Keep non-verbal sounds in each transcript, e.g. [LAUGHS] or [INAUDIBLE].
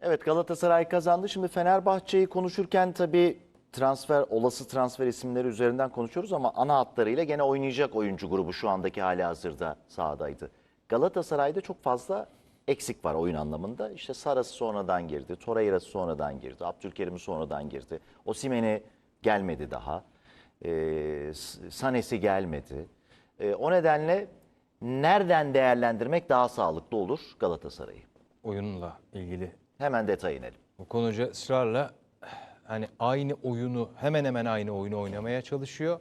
Evet Galatasaray kazandı. Şimdi Fenerbahçe'yi konuşurken tabii transfer, olası transfer isimleri üzerinden konuşuyoruz ama ana hatlarıyla gene oynayacak oyuncu grubu şu andaki hali hazırda sahadaydı. Galatasaray'da çok fazla eksik var oyun anlamında. İşte Sarası sonradan girdi, Torreira'sı sonradan girdi, Abdülkerim sonradan girdi. Osimhen'i gelmedi daha. S- Sanesi gelmedi. Ee, o nedenle nereden değerlendirmek daha sağlıklı olur Galatasaray'ı? oyunla ilgili. Hemen detaya inelim. Okan Hoca ısrarla hani aynı oyunu hemen hemen aynı oyunu oynamaya çalışıyor.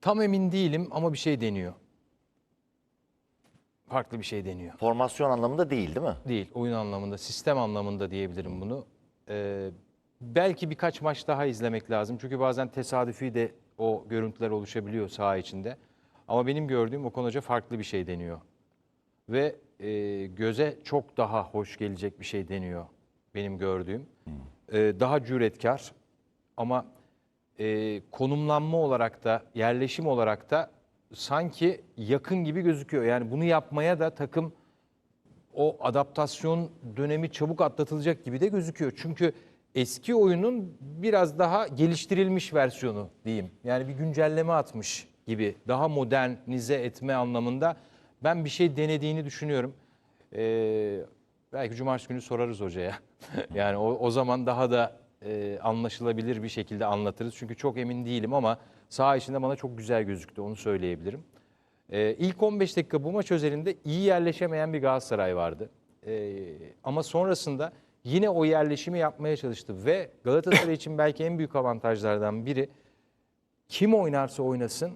Tam emin değilim ama bir şey deniyor. Farklı bir şey deniyor. Formasyon anlamında değil değil mi? Değil, oyun anlamında, sistem anlamında diyebilirim bunu. Ee, belki birkaç maç daha izlemek lazım. Çünkü bazen tesadüfi de o görüntüler oluşabiliyor saha içinde. Ama benim gördüğüm Okan Hoca farklı bir şey deniyor. Ve e, göze çok daha hoş gelecek bir şey deniyor benim gördüğüm. Ee, daha cüretkar ama e, konumlanma olarak da yerleşim olarak da sanki yakın gibi gözüküyor. Yani bunu yapmaya da takım o adaptasyon dönemi çabuk atlatılacak gibi de gözüküyor. Çünkü eski oyunun biraz daha geliştirilmiş versiyonu diyeyim. Yani bir güncelleme atmış gibi daha modernize etme anlamında ben bir şey denediğini düşünüyorum. Ee, belki cumartesi günü sorarız hocaya. [LAUGHS] yani o, o zaman daha da e, anlaşılabilir bir şekilde anlatırız. Çünkü çok emin değilim ama saha içinde bana çok güzel gözüktü onu söyleyebilirim. Ee, ilk 15 dakika bu maç özelinde iyi yerleşemeyen bir Galatasaray vardı. Ee, ama sonrasında yine o yerleşimi yapmaya çalıştı ve Galatasaray için belki en büyük avantajlardan biri kim oynarsa oynasın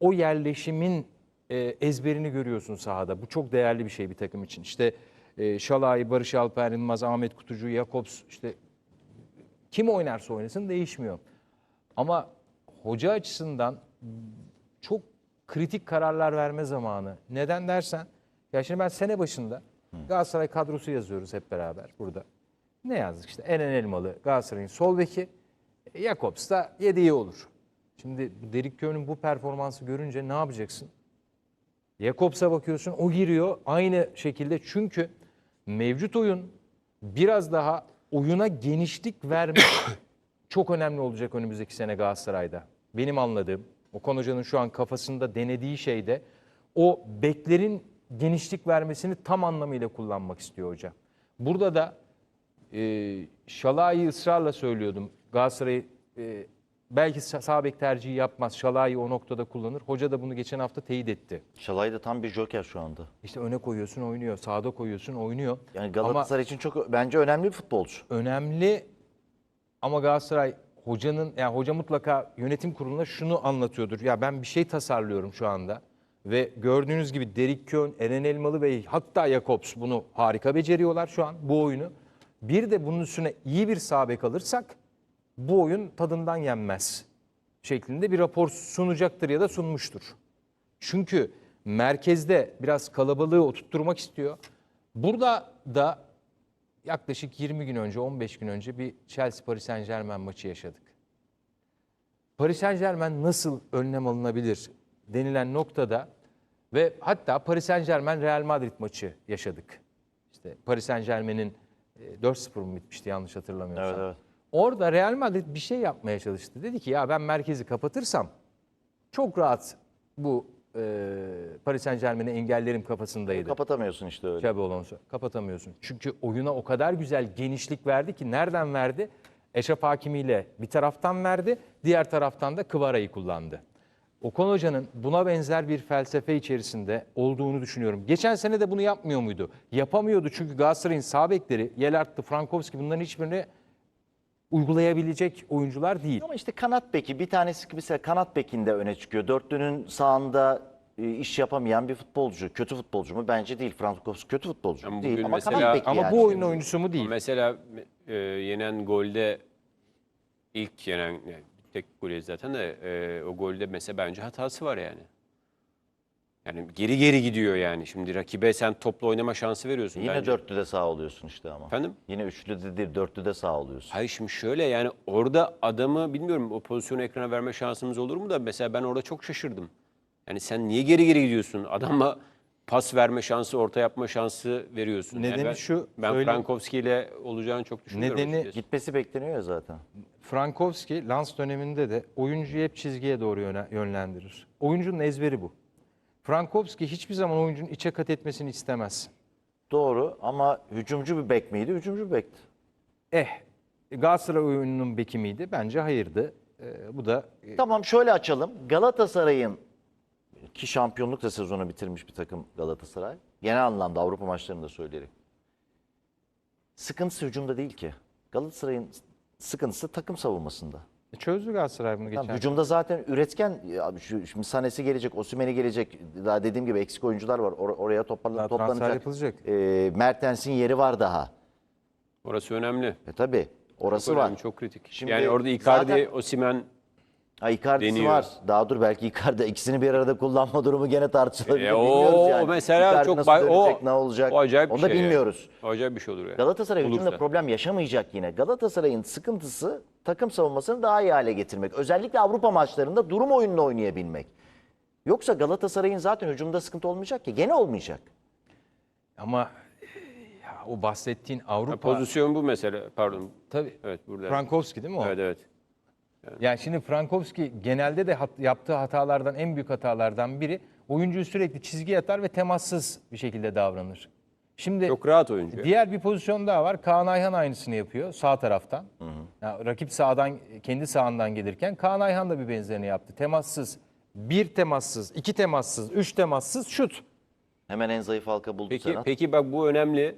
o yerleşimin e, ezberini görüyorsun sahada. Bu çok değerli bir şey bir takım için. İşte e, Şalay, Barış Alper Yılmaz, Ahmet Kutucu, Jakobs işte kim oynarsa oynasın değişmiyor. Ama hoca açısından çok kritik kararlar verme zamanı. Neden dersen, ya şimdi ben sene başında Galatasaray kadrosu yazıyoruz hep beraber burada. Ne yazdık işte Eren Elmalı Galatasaray'ın sol beki, Jakobs da yedeği olur. Şimdi Derik Köy'ün bu performansı görünce ne yapacaksın? Jakobs'a bakıyorsun o giriyor aynı şekilde çünkü mevcut oyun biraz daha oyuna genişlik vermek [COUGHS] çok önemli olacak önümüzdeki sene Galatasaray'da. Benim anladığım Okan Hoca'nın şu an kafasında denediği şey de o beklerin genişlik vermesini tam anlamıyla kullanmak istiyor hoca. Burada da e, Şalay'ı ısrarla söylüyordum. Galatasaray e, belki sa- sağ bek tercihi yapmaz. Şalay'ı o noktada kullanır. Hoca da bunu geçen hafta teyit etti. Şalay da tam bir joker şu anda. İşte öne koyuyorsun oynuyor, sağda koyuyorsun oynuyor. Yani Ama Galatasaray için çok bence önemli bir futbolcu. önemli ama Galatasaray hocanın yani hoca mutlaka yönetim kuruluna şunu anlatıyordur. Ya ben bir şey tasarlıyorum şu anda ve gördüğünüz gibi Derik Kön, Eren Elmalı ve hatta Jakobs bunu harika beceriyorlar şu an bu oyunu. Bir de bunun üstüne iyi bir sağ bek alırsak bu oyun tadından yenmez şeklinde bir rapor sunacaktır ya da sunmuştur. Çünkü merkezde biraz kalabalığı oturtturmak istiyor. Burada da yaklaşık 20 gün önce, 15 gün önce bir Chelsea Paris Saint Germain maçı yaşadık. Paris Saint Germain nasıl önlem alınabilir denilen noktada ve hatta Paris Saint Germain Real Madrid maçı yaşadık. İşte Paris Saint Germain'in e, 4-0 mı bitmişti yanlış hatırlamıyorsam. Evet, evet. Orada Real Madrid bir şey yapmaya çalıştı. Dedi ki ya ben merkezi kapatırsam çok rahat bu e, Paris Saint Germain'i engellerim kafasındaydı. Kapatamıyorsun işte öyle. Xabi Alonso kapatamıyorsun. Çünkü oyuna o kadar güzel genişlik verdi ki nereden verdi? Eşref Hakimi ile bir taraftan verdi, diğer taraftan da Kıvara'yı kullandı. Okan Hoca'nın buna benzer bir felsefe içerisinde olduğunu düşünüyorum. Geçen sene de bunu yapmıyor muydu? Yapamıyordu çünkü Galatasaray'ın sağ bekleri, Yelert'ti, Frankowski bunların hiçbirini uygulayabilecek oyuncular değil. Ama işte kanat beki bir tanesi mesela kanat bekinde öne çıkıyor. Dörtlünün sağında e, iş yapamayan bir futbolcu. Kötü futbolcu mu? Bence değil. Frankowski kötü futbolcu Ama değil. Ama mesela- kanat beki Ama yani. bu oyunun oyuncusu mu değil? Mesela e, yenen golde ilk yenen yani tek golü zaten de e, o golde mesela bence hatası var yani. Yani geri geri gidiyor yani. Şimdi rakibe sen topla oynama şansı veriyorsun Yine bence. dörtlü de sağ oluyorsun işte ama. Efendim? Yine üçlü de değil, dörtlü de sağ oluyorsun. Hayır şimdi şöyle yani orada adamı bilmiyorum o pozisyonu ekrana verme şansımız olur mu da mesela ben orada çok şaşırdım. Yani sen niye geri geri gidiyorsun? Adamla pas verme şansı, orta yapma şansı veriyorsun. Nedeni ben, şu, Ben öyle- Frankowski ile olacağını çok düşünmüyorum. Nedeni- açıkçası. Gitmesi bekleniyor ya zaten. Frankowski Lans döneminde de oyuncuyu hep çizgiye doğru yönlendirir. Oyuncunun ezberi bu. Frankowski hiçbir zaman oyuncunun içe kat etmesini istemez. Doğru ama hücumcu bir bek miydi? Hücumcu bir bekti. Eh, Galatasaray oyununun beki miydi? Bence hayırdı. Ee, bu da e, Tamam şöyle açalım. Galatasaray'ın ki şampiyonluk da sezonu bitirmiş bir takım Galatasaray. Genel anlamda Avrupa maçlarını da söyleyerek. Sıkıntısı hücumda değil ki. Galatasaray'ın sıkıntısı takım savunmasında. Çözdü Galatasaray bunu geçen. Tamam, hücumda zaten üretken ya şu, şimdi Sanesi gelecek, Osimhen'i gelecek. Daha dediğim gibi eksik oyuncular var. Or- oraya toplan- Daha transfer toplanacak. yapılacak. Ee, Mertens'in yeri var daha. Orası önemli. E tabii. Orası Çok var. önemli, çok kritik. Şimdi yani orada Icardi, zaten- Osimhen Ha, Icardi'si deniyor. var. Daha dur belki Icardi ikisini bir arada kullanma durumu gene tartışılabilir. E, o- bilmiyoruz yani. o mesela Icardi çok nasıl bay- o- dönecek, ne olacak? o acayip bir Onu da şey bilmiyoruz. O acayip bir şey olur yani. Galatasaray hücumda problem yaşamayacak yine. Galatasaray'ın sıkıntısı takım savunmasını daha iyi hale getirmek. Özellikle Avrupa maçlarında durum oyununu oynayabilmek. Yoksa Galatasaray'ın zaten hücumda sıkıntı olmayacak ki. Gene olmayacak. Ama e, ya, o bahsettiğin Avrupa... Pozisyon bu mesela. Pardon. Tabii. Evet burada. Frankowski değil mi o? Evet evet. Yani şimdi Frankowski genelde de hat- yaptığı hatalardan en büyük hatalardan biri oyuncuyu sürekli çizgiye atar ve temassız bir şekilde davranır. Şimdi Çok rahat oyuncu. diğer bir pozisyon daha var. Kaan Ayhan aynısını yapıyor sağ taraftan. Yani rakip sağdan kendi sağından gelirken Kaan Ayhan da bir benzerini yaptı. Temassız, bir temassız, iki temassız, üç temassız şut. Hemen en zayıf halka buldu Peki Serhat. peki bak bu önemli.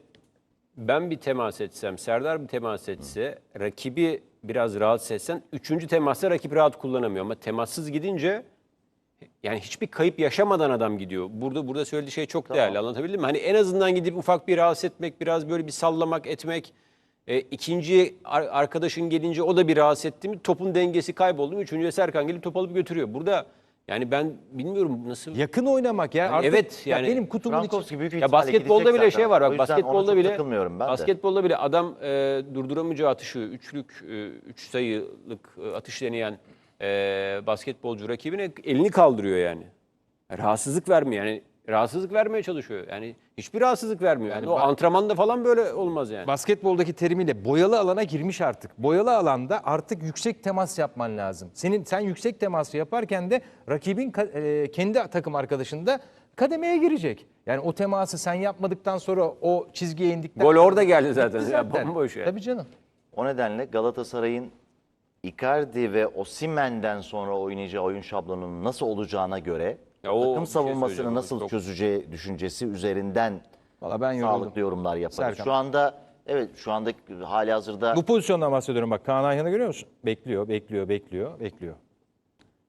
Ben bir temas etsem, Serdar bir temas etse, rakibi biraz rahatsız etsen, üçüncü temasta rakip rahat kullanamıyor. Ama temassız gidince yani hiçbir kayıp yaşamadan adam gidiyor. Burada burada söylediği şey çok değerli. Anlatabildim mi? Hani en azından gidip ufak bir rahatsız etmek, biraz böyle bir sallamak, etmek. E, ikinci ar- arkadaşın gelince o da bir rahatsız etti mi topun dengesi kayboldu mu üçüncüye Serkan gelip top alıp götürüyor. Burada yani ben bilmiyorum nasıl Yakın oynamak ya. Artık, evet, ya yani benim kutumun içi. Büyük ya basketbolda bile zaten. şey var bak basketbolda bile takılmıyorum ben de. basketbolda bile adam e, durduramayacağı atışı üçlük e, üç sayılık e, atış deneyen e, basketbolcu rakibine elini kaldırıyor yani. Rahatsızlık vermiyor yani rahatsızlık vermeye çalışıyor. Yani hiçbir rahatsızlık vermiyor. Yani o ba- antrenmanda falan böyle olmaz yani. Basketboldaki terimiyle boyalı alana girmiş artık. Boyalı alanda artık yüksek temas yapman lazım. Senin sen yüksek teması yaparken de rakibin ka- e, kendi takım arkadaşın da kademeye girecek. Yani o teması sen yapmadıktan sonra o çizgiye indikten Gol orada geldi zaten. Bitti Ya bomboş yani. Tabii canım. O nedenle Galatasaray'ın Icardi ve Osimhen'den sonra oynayacağı oyun şablonunun nasıl olacağına göre Ya o bir takım şey savunmasını söyleyeceğim, nasıl çok- çözeceği düşüncesi üzerinden Valla ben yoruldum. sağlıklı yorumlar yaparız. Serkan. Şu anda evet şu anda hali hazırda Bu pozisyondan bahsediyorum bak Kaan Ayhan'ı görüyor musun? Bekliyor, bekliyor, bekliyor, bekliyor.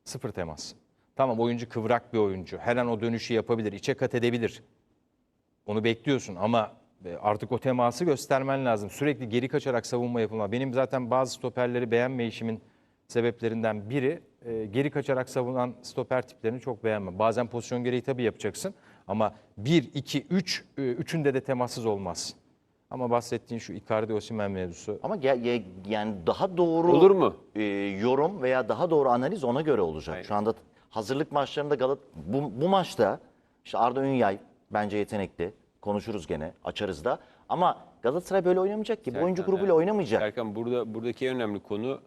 Sıfır temas. Tamam oyuncu kıvrak bir oyuncu. Her an o dönüşü yapabilir, içe kat edebilir. Onu bekliyorsun ama e, artık o teması göstermen lazım. Sürekli geri kaçarak savunma yapılma. Benim zaten bazı stoperleri beğenmeyişimin sebeplerinden biri e, geri kaçarak savunan stoper tiplerini çok beğenmem. Bazen pozisyon gereği tabii yapacaksın ama 1, 2, 3, e, üçünde de temassız olmaz. Ama bahsettiğin şu Icardi Osimhen mevzusu ama ge- ge- yani daha doğru Olur mu? e, yorum veya daha doğru analiz ona göre olacak. Şu anda hazırlık maçlarında Galat bu, bu maçta işte Arda Ünyay bence yetenekli. Konuşuruz gene, açarız da. Ama Galatasaray böyle oynamayacak ki. Bu oyuncu grubuyla evet. oynamayacak. Serkan burada buradaki en önemli konu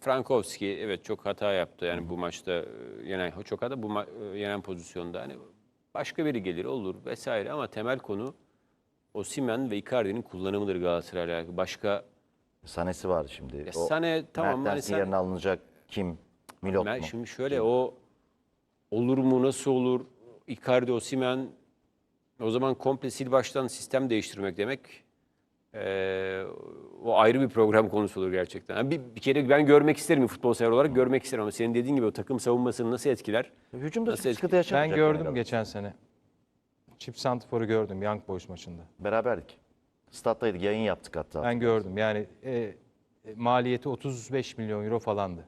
Frankowski evet çok hata yaptı yani bu maçta e, yenen çok hata bu ma- e, yenen pozisyonda hani başka biri gelir olur vesaire ama temel konu Osimhen ve Icardi'nin kullanımıdır Galatasaray'la alakalı. Başka Sanesi var şimdi. Ya O Sane, tamam, hani Mertens'in Sane- yerine alınacak kim? Milot ben mu? şimdi şöyle o olur mu nasıl olur Icardi Osimhen o zaman komple sil baştan sistem değiştirmek demek Ee, o ayrı bir program konusu olur gerçekten. Yani bir, bir kere ben görmek isterim futbol sever olarak görmek isterim ama senin dediğin gibi o takım savunmasını nasıl etkiler? Hücumda Nasıl sıkıntı yaşamayacak. Ben yani gördüm Galatasaray. geçen sene. Çip Santifor'u gördüm Young Boys maçında. Beraberdik. Stat'taydık, yayın yaptık hatta. Ben gördüm. Yani e, e, maliyeti 35 milyon euro falandı.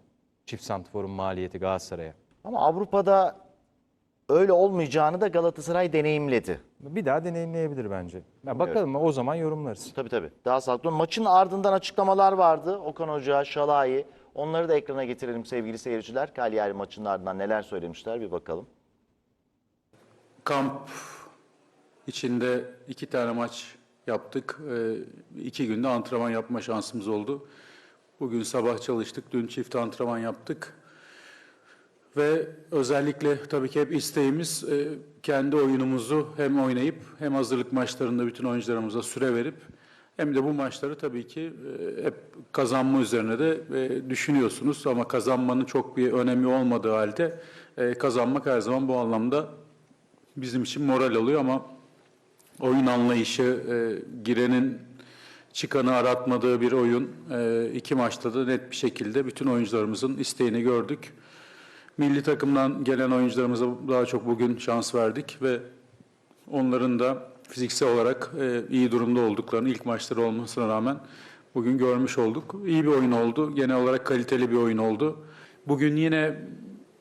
Çift Santifor'un maliyeti Galatasaray'a. Ama Avrupa'da öyle olmayacağını da Galatasaray deneyimledi. Bir daha deneyimleyebilir bence. Ya bakalım o zaman yorumlarız. Tabii tabii. Daha sağlıklı. Maçın ardından açıklamalar vardı. Okan Hoca, Şalai. Onları da ekrana getirelim sevgili seyirciler. Cagliari maçının ardından neler söylemişler bir bakalım. Kamp içinde iki tane maç yaptık. Ee, iki günde antrenman yapma şansımız oldu. Bugün sabah çalıştık, dün çift antrenman yaptık. Ve özellikle tabii ki hep isteğimiz e, kendi oyunumuzu hem oynayıp hem hazırlık maçlarında bütün oyuncularımıza süre verip hem de bu maçları tabii ki e, hep kazanma üzerine de e, düşünüyorsunuz ama kazanmanın çok bir önemi olmadığı halde e, kazanmak her zaman bu anlamda bizim için moral oluyor ama oyun anlayışı, e, girenin çıkanı aratmadığı bir oyun. E, iki maçta da net bir şekilde bütün oyuncularımızın isteğini gördük. Milli takımdan gelen oyuncularımıza daha çok bugün şans verdik ve onların da fiziksel olarak e, iyi durumda olduklarını ilk maçları olmasına rağmen bugün görmüş olduk. İyi bir oyun oldu. Genel olarak kaliteli bir oyun oldu. Bugün yine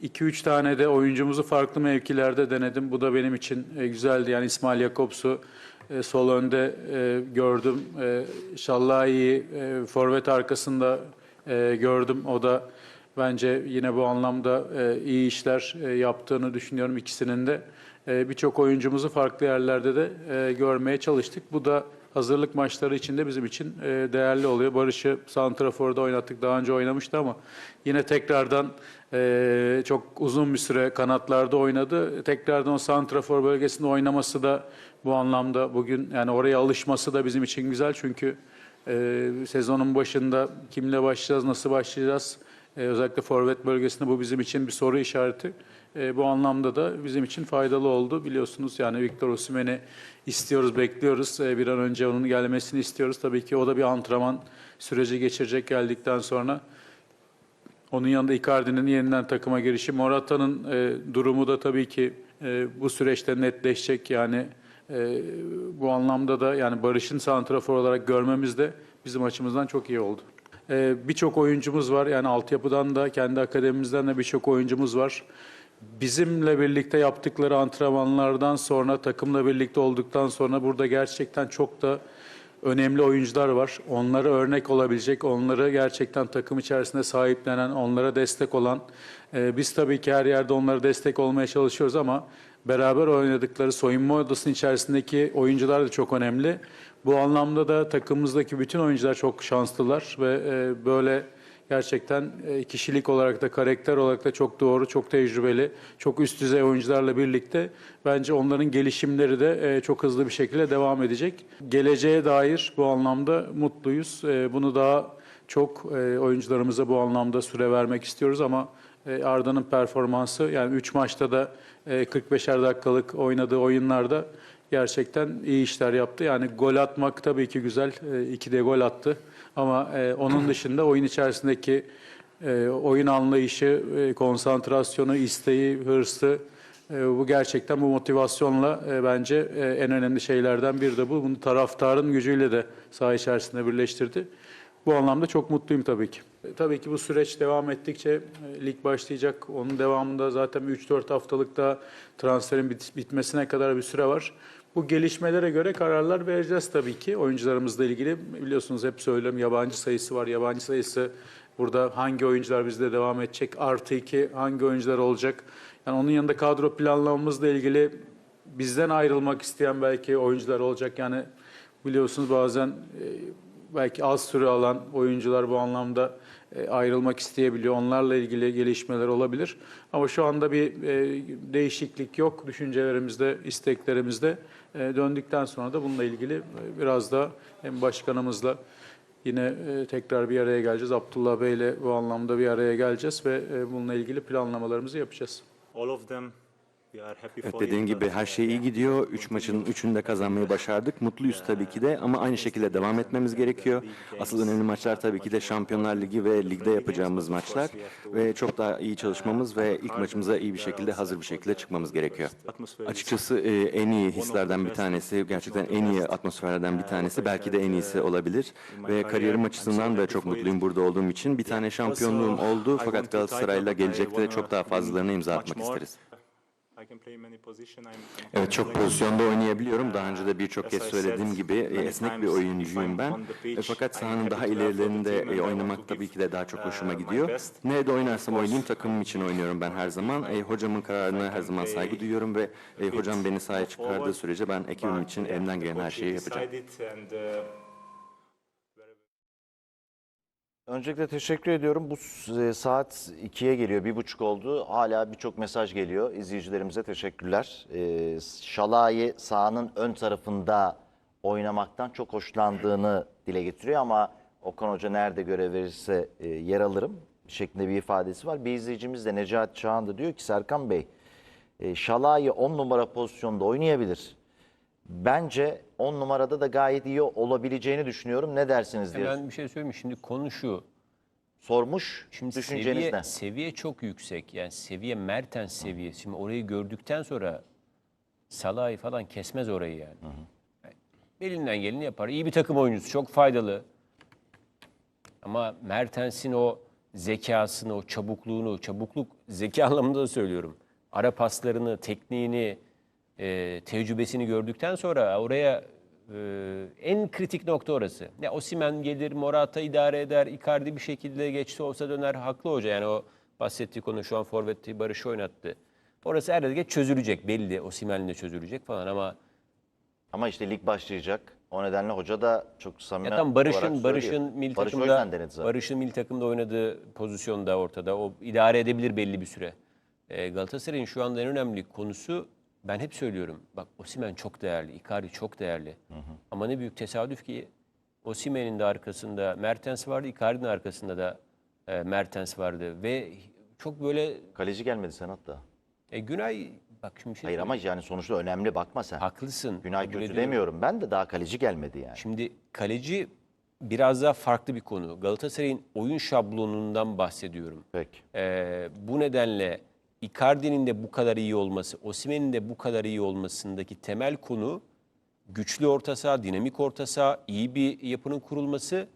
2-3 tane de oyuncumuzu farklı mevkilerde denedim. Bu da benim için e, güzeldi. Yani İsmail Yakops'u e, sol önde e, gördüm. E, Şallahi'yi e, forvet arkasında e, gördüm. O da bence yine bu anlamda e, iyi işler e, yaptığını düşünüyorum ikisinin de. E, Birçok oyuncumuzu farklı yerlerde de e, görmeye çalıştık. Bu da hazırlık maçları içinde bizim için e, değerli oluyor. Barış'ı Santrafor'da oynattık. Daha önce oynamıştı ama yine tekrardan e, çok uzun bir süre kanatlarda oynadı. Tekrardan o Santrafor bölgesinde oynaması da bu anlamda bugün yani oraya alışması da bizim için güzel. Çünkü e, sezonun başında kimle başlayacağız, nasıl başlayacağız? E, özellikle forvet bölgesinde bu bizim için bir soru işareti. E, bu anlamda da bizim için faydalı oldu. Biliyorsunuz yani Victor Osimhen'i istiyoruz, bekliyoruz. E, bir an önce onun gelmesini istiyoruz. Tabii ki o da bir antrenman süreci geçirecek geldikten sonra. Onun yanında Icardi'nin yeniden takıma girişi. Morata'nın e, durumu da tabii ki e, bu süreçte netleşecek. Yani e, bu anlamda da yani Barış'ın santrafor olarak görmemiz de bizim açımızdan çok iyi oldu. E, birçok oyuncumuz var. Yani altyapıdan da kendi akademimizden de birçok oyuncumuz var. Bizimle birlikte yaptıkları antrenmanlardan sonra takımla birlikte olduktan sonra burada gerçekten çok da önemli oyuncular var. Onlara örnek olabilecek, onları gerçekten takım içerisinde sahiplenen, onlara destek olan. e, biz tabii ki her yerde onlara destek olmaya çalışıyoruz ama beraber oynadıkları soyunma odasının içerisindeki oyuncular da çok önemli. Bu anlamda da takımımızdaki bütün oyuncular çok şanslılar ve e, böyle gerçekten e, kişilik olarak da karakter olarak da çok doğru, çok tecrübeli, çok üst düzey oyuncularla birlikte bence onların gelişimleri de e, çok hızlı bir şekilde devam edecek. Geleceğe dair bu anlamda mutluyuz. E, Bunu daha çok e, oyuncularımıza bu anlamda süre vermek istiyoruz ama e, Arda'nın performansı yani 3 maçta da e, 45'er dakikalık oynadığı oyunlarda gerçekten iyi işler yaptı. Yani gol atmak tabii ki güzel. E, iki de gol attı. Ama e, onun dışında oyun içerisindeki e, oyun anlayışı, e, konsantrasyonu, isteği, hırsı e, bu gerçekten bu motivasyonla e, bence e, en önemli şeylerden biri de bu. Bunu taraftarın gücüyle de saha içerisinde birleştirdi. Bu anlamda çok mutluyum tabii ki. E, Tabii ki bu süreç devam ettikçe e, lig başlayacak. Onun devamında zaten 3-4 haftalıkta transferin bit- bitmesine kadar bir süre var. Bu gelişmelere göre kararlar vereceğiz tabii ki oyuncularımızla ilgili. Biliyorsunuz hep söylüyorum yabancı sayısı var. Yabancı sayısı burada hangi oyuncular bizde devam edecek? Artı iki hangi oyuncular olacak? Yani onun yanında kadro planlamamızla ilgili bizden ayrılmak isteyen belki oyuncular olacak. Yani biliyorsunuz bazen e, belki az süre alan oyuncular bu anlamda e, ayrılmak isteyebiliyor. Onlarla ilgili gelişmeler olabilir. Ama şu anda bir e, değişiklik yok düşüncelerimizde, isteklerimizde. E, döndükten sonra da bununla ilgili e, biraz da hem başkanımızla yine e, tekrar bir araya geleceğiz. Abdullah Bey'le bu anlamda bir araya geleceğiz ve bununla ilgili planlamalarımızı yapacağız. all of them. Evet dediğin gibi her şey iyi gidiyor. Üç maçın üçünü de kazanmayı başardık. Mutluyuz tabii ki de ama aynı şekilde devam etmemiz gerekiyor. Asıl önemli maçlar tabii ki de Şampiyonlar Ligi ve ligde yapacağımız maçlar. Ve çok daha iyi çalışmamız ve ilk maçımıza iyi bir şekilde hazır bir şekilde çıkmamız gerekiyor. Açıkçası e, en iyi hislerden bir tanesi, gerçekten en iyi atmosferlerden bir tanesi, belki de en iyisi olabilir. Ve kariyerim açısından da çok mutluyum burada olduğum için. Bir tane şampiyonluğum oldu fakat Galatasaray'la gelecekte çok daha fazlalarına imza atmak isteriz. Evet çok pozisyonda oynayabiliyorum. Daha önce de birçok kez söylediğim gibi e, esnek bir oyuncuyum ben. E, Fakat sahanın daha ilerilerinde oynamak tabii ki de daha çok uh, hoşuma my gidiyor. Nerede oynarsam oynayayım takımım için oynuyorum ben her zaman. E, hocamın kararına her zaman saygı duyuyorum ve hocam beni sahaya çıkardığı sürece ben ekibim için elimden gelen her şeyi yapacağım. Öncelikle teşekkür ediyorum. Bu s- saat 2'ye geliyor, bir buçuk oldu. Hala birçok mesaj geliyor. İzleyicilerimize teşekkürler. Ee, Şalai sahanın ön tarafında oynamaktan çok hoşlandığını dile getiriyor ama Okan Hoca nerede görev verirse e, yer alırım şeklinde bir ifadesi var. Bir izleyicimiz de Necati Çağan da diyor ki Serkan Bey, e, Şalai 10 numara pozisyonda oynayabilir. Bence 10 numarada da gayet iyi olabileceğini düşünüyorum. Ne dersiniz diye Ben bir şey söyleyeyim mi? Şimdi konu şu. sormuş. Şimdi Düşünceniz seviye, ne? seviye çok yüksek. Yani seviye Mertens seviyesi. Şimdi orayı gördükten sonra Salah'ı falan kesmez orayı yani. Yani Elinden geleni yapar. İyi bir takım oyuncusu. Çok faydalı. Ama Mertens'in o zekasını, o çabukluğunu, çabukluk zeka [LAUGHS] anlamında da söylüyorum. Ara paslarını, tekniğini, e, tecrübesini gördükten sonra oraya e, en kritik nokta orası. Ya Osimhen gelir, Morata idare eder, Icardi bir şekilde geçti olsa döner. Haklı hoca yani o bahsettiği konu şu an Forvet'i Barış oynattı. Orası er ya da geç çözülecek belli. Osimhen'le de çözülecek falan ama Ama işte lig başlayacak. O nedenle hoca da çok samimi Ya tam Barış'ın. Barış'ın milli Barış takımda. Barış'ın milli takımda oynadığı pozisyonda ortada. O idare edebilir belli bir süre. Ee, Galatasaray'ın şu anda en önemli konusu ben hep söylüyorum. Bak Osimhen çok değerli, Icardi çok değerli. Ama ne büyük tesadüf ki Osimhen'in de arkasında Mertens vardı, Icardi'nin arkasında da e, Mertens vardı ve çok böyle Kaleci gelmedi Senat da. e, Günay bak şimdi şey Hayır ama yani sonuçta önemli bakma sen. haklısın. Günay kötü ediyorum. demiyorum. Ben de daha kaleci gelmedi yani. Şimdi kaleci biraz daha farklı bir konu. Galatasaray'ın oyun şablonundan bahsediyorum. Peki. Ee, bu nedenle Icardi'nin de bu kadar iyi olması, Osimhen'in de bu kadar iyi olmasındaki temel konu güçlü orta saha, dinamik orta saha, iyi bir yapının kurulması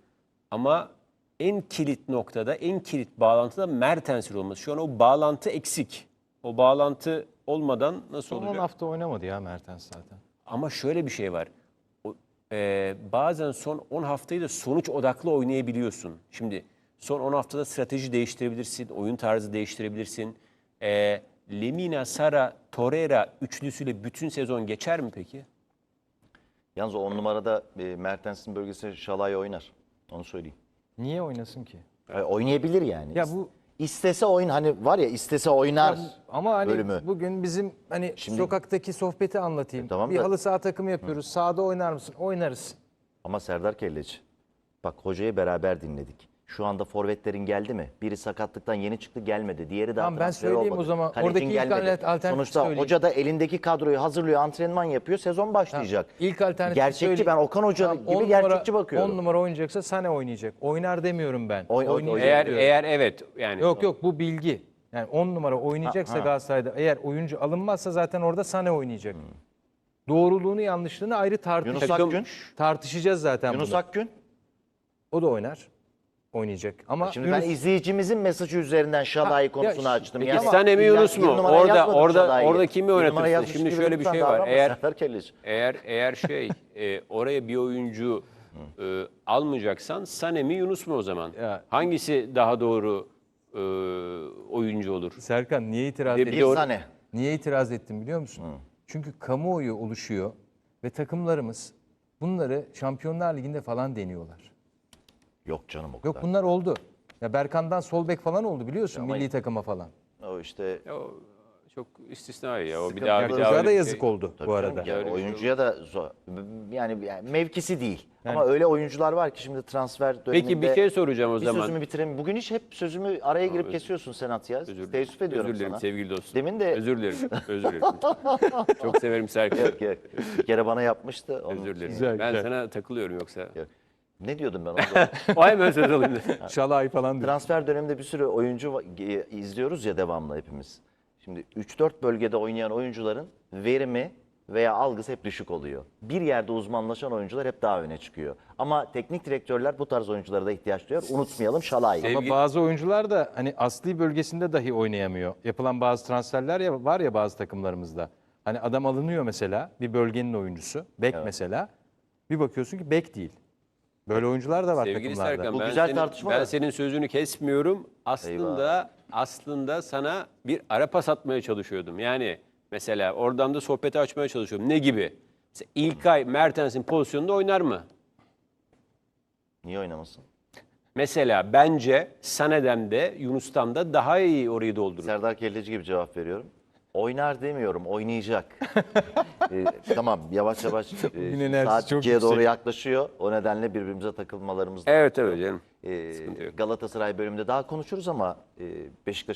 ama en kilit noktada, en kilit bağlantıda Mertens'in olması. Şu an o bağlantı eksik. O bağlantı olmadan nasıl Son 10 olacak? hafta oynamadı ya Mertens zaten. Ama şöyle bir şey var. O, e, bazen son 10 haftayı da sonuç odaklı oynayabiliyorsun. Şimdi son 10 haftada strateji değiştirebilirsin, oyun tarzı değiştirebilirsin. E, Lemina, Sara, Torreira üçlüsüyle bütün sezon geçer mi peki? Yalnız o on numarada e, Mertens'in bölgesi Şalay oynar. Onu söyleyeyim. Niye oynasın ki? E, oynayabilir yani. Ya bu İstese oyun hani var ya istese oynar. ama hani bölümü. bugün bizim hani Şimdi- sokaktaki sohbeti anlatayım. E, tamam bir da- halı saha takımı yapıyoruz. Sahada oynar mısın? Oynarız. Ama Serdar Kelleci. Bak hocayı beraber dinledik. Şu anda forvetlerin geldi mi? Biri sakatlıktan yeni çıktı gelmedi. Diğeri daha Tamam, ben söyleyeyim olmadı. o zaman. Kalecin Oradaki ilk gelmedi. alternatif Sonuçta söyleyeyim. hoca da elindeki kadroyu hazırlıyor, antrenman yapıyor. Sezon başlayacak. İlk alternatif Gerçekçi söyleyeyim. ben Okan Hoca Tamam, gibi on gerçekçi numara, bakıyorum. 10 numara oynayacaksa Sane oynayacak. Oynar demiyorum ben. Oy- oy- Oynayacak oy- Eğer diyorum. eğer evet yani Yok yok bu bilgi. Yani 10 numara oynayacaksa Ha, ha. Galatasaray'da eğer oyuncu alınmazsa zaten orada Sane oynayacak. Doğruluğunu yanlışlığını ayrı tartış Yunus Akgün, tartışacağız zaten Yunus bunu. Akgün. O da oynar. Oynayacak. Ama Şimdi Yunus, ben izleyicimizin mesajı üzerinden Şalay konusunu ya, açtım. Peki Yani Sane mi illa Yunus mu? Orada orada orada kimi oynatırsın? Şimdi şöyle bir şey var. Eğer. Eğer eğer şey e, oraya bir oyuncu e, almayacaksan Sane mi Yunus mu o zaman? Ya- Hangisi daha doğru e, oyuncu olur? Serkan niye itiraz ettin? Bir sane. Niye itiraz ettim biliyor musun? Çünkü kamuoyu oluşuyor ve takımlarımız bunları Şampiyonlar Ligi'nde falan deniyorlar. Yok canım o Yok kadar. bunlar oldu. Ya Berkan'dan sol bek falan oldu biliyorsun milli takıma falan. O işte O çok istisnai ya. O bir daha Ya bir daha çocuğa öyle da bir yazık şey- oldu Tabii bu canım, arada. yani Öyle bir şey oyuncuya da zor. Yani, yani mevkisi değil. Ama öyle oyuncular var ki şimdi transfer döneminde... Peki bir şey soracağım o Bir zaman. sözümü bitireyim. Bugün hiç hep sözümü araya girip kesiyorsun Senat ya. Özür dilerim. Teessüf ediyorum Özür dilerim sana. sevgili dostum. Demin de Özür dilerim. Özür dilerim. çok severim Serkan. Yok, yok. bir kere bana yapmıştı. Onun Özür dilerim. Güzel, ben sana takılıyorum yoksa. Yok. Ne diyordum ben orada? o hemen [LAUGHS] söz alayım. dedim. Şalay falan diyor. Transfer döneminde bir sürü oyuncu izliyoruz ya devamlı hepimiz. Şimdi 3-4 bölgede oynayan oyuncuların verimi veya algısı hep düşük oluyor. Bir yerde uzmanlaşan oyuncular hep daha öne çıkıyor. Ama teknik direktörler bu tarz oyunculara da ihtiyaç duyuyor. Unutmayalım Şalay. Sevgili- Ama bazı oyuncular da hani asli bölgesinde dahi oynayamıyor. Yapılan bazı transferler ya var ya bazı takımlarımızda. Hani adam alınıyor mesela bir bölgenin oyuncusu. Bek mesela. Bir bakıyorsun ki bek değil. Böyle oyuncular da var Sevgili takımlarda. Serkan Bu ben, güzel senin, tartışma ben da. senin sözünü kesmiyorum. Aslında aslında sana bir ara pas atmaya çalışıyordum. Yani mesela oradan da sohbeti açmaya çalışıyorum. Ne gibi? Mesela İlkay Mertens'in pozisyonunda oynar mı? Niye oynamasın? Mesela bence Sane'den de Yunus'tan da daha iyi orayı doldurur. Serdar Kelleci gibi cevap veriyorum. Oynar demiyorum, oynayacak. [LAUGHS] Ee, tamam, yavaş yavaş e, Bugün enerjisi saat çok 2'ye doğru yüksek. yaklaşıyor. O nedenle birbirimize takılmalarımız Evet evet canım. Ee, yok. Galatasaray bölümünde daha konuşuruz ama e, Beşiktaş